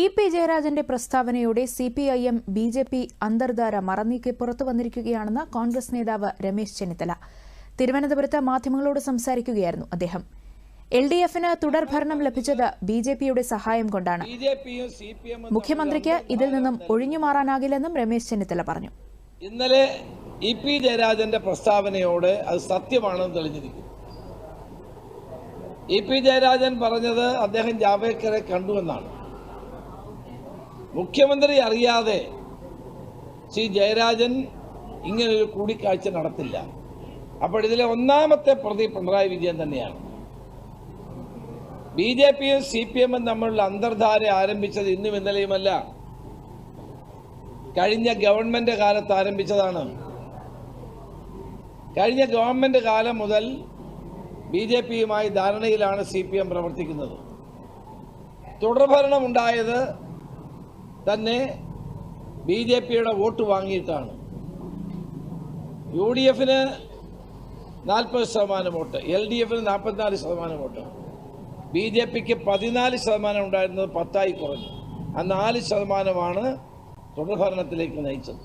E P ജയരാജന്റെ പ്രസ്താവനയോടെ C P I M B J P അന്തർധാര മറന്നീക്കി പുറത്തു വന്നിരിക്കുകയാണെന്ന് കോൺഗ്രസ് നേതാവ് രമേശ് ചെന്നിത്തല. തിരുവനന്തപുരത്ത് മാധ്യമങ്ങളോട് സംസാരിക്കുകയായിരുന്നു അദ്ദേഹം. എൽ ഡി എഫിന് തുടർഭരണം ലഭിച്ചത് ബി ജെ പിയുടെ സഹായം കൊണ്ടാണ് മുഖ്യമന്ത്രിക്ക് ഇതിൽ നിന്നും ഒഴിഞ്ഞു മാറാനാകില്ലെന്നും രമേശ് ചെന്നിത്തല പറഞ്ഞു. ഇന്നലെ ഇ പി ജയരാജന്റെ പ്രസ്താവനയോട് അത് സത്യമാണെന്ന് തെളിഞ്ഞിരിക്കുന്നു. ഇ പി ജയരാജൻ പറഞ്ഞത് അദ്ദേഹം ജാവേക്കറെ കണ്ടുവെന്നാണ് മുഖ്യമന്ത്രി അറിയാതെ ശ്രീ ജയരാജൻ ഇങ്ങനൊരു കൂടിക്കാഴ്ച നടത്തില്ല. അപ്പോൾ ഇതിലെ ഒന്നാമത്തെ പ്രതി പിണറായി വിജയൻ തന്നെയാണ്. ബി ജെ പിയും സി പി എമ്മും തമ്മിലുള്ള അന്തർധാര ആരംഭിച്ചത് ഇന്നും ഇന്നലെയുമല്ല. കഴിഞ്ഞ ഗവൺമെന്റ് കാലത്ത് ആരംഭിച്ചതാണ്. കഴിഞ്ഞ ഗവൺമെന്റ് കാലം മുതൽ ബി ജെ പിയുമായി ധാരണയിലാണ് സി പി എം പ്രവർത്തിക്കുന്നത്. തുടർഭരണം ഉണ്ടായത് തന്നെ ബി ജെ പിയുടെ വോട്ട് വാങ്ങിയിട്ടാണ്. യു ഡി എഫിന് നാൽപ്പത് ശതമാനം വോട്ട് എൽ ഡി എഫിന് നാൽപ്പത്തിനാല് ശതമാനം വോട്ട്. ബി ജെ പിക്ക് പതിനാല് ശതമാനം ഉണ്ടായിരുന്നത് പത്തായി കുറഞ്ഞു. ആ നാല് ശതമാനമാണ് തുടർഭരണത്തിലേക്ക് നയിച്ചത്.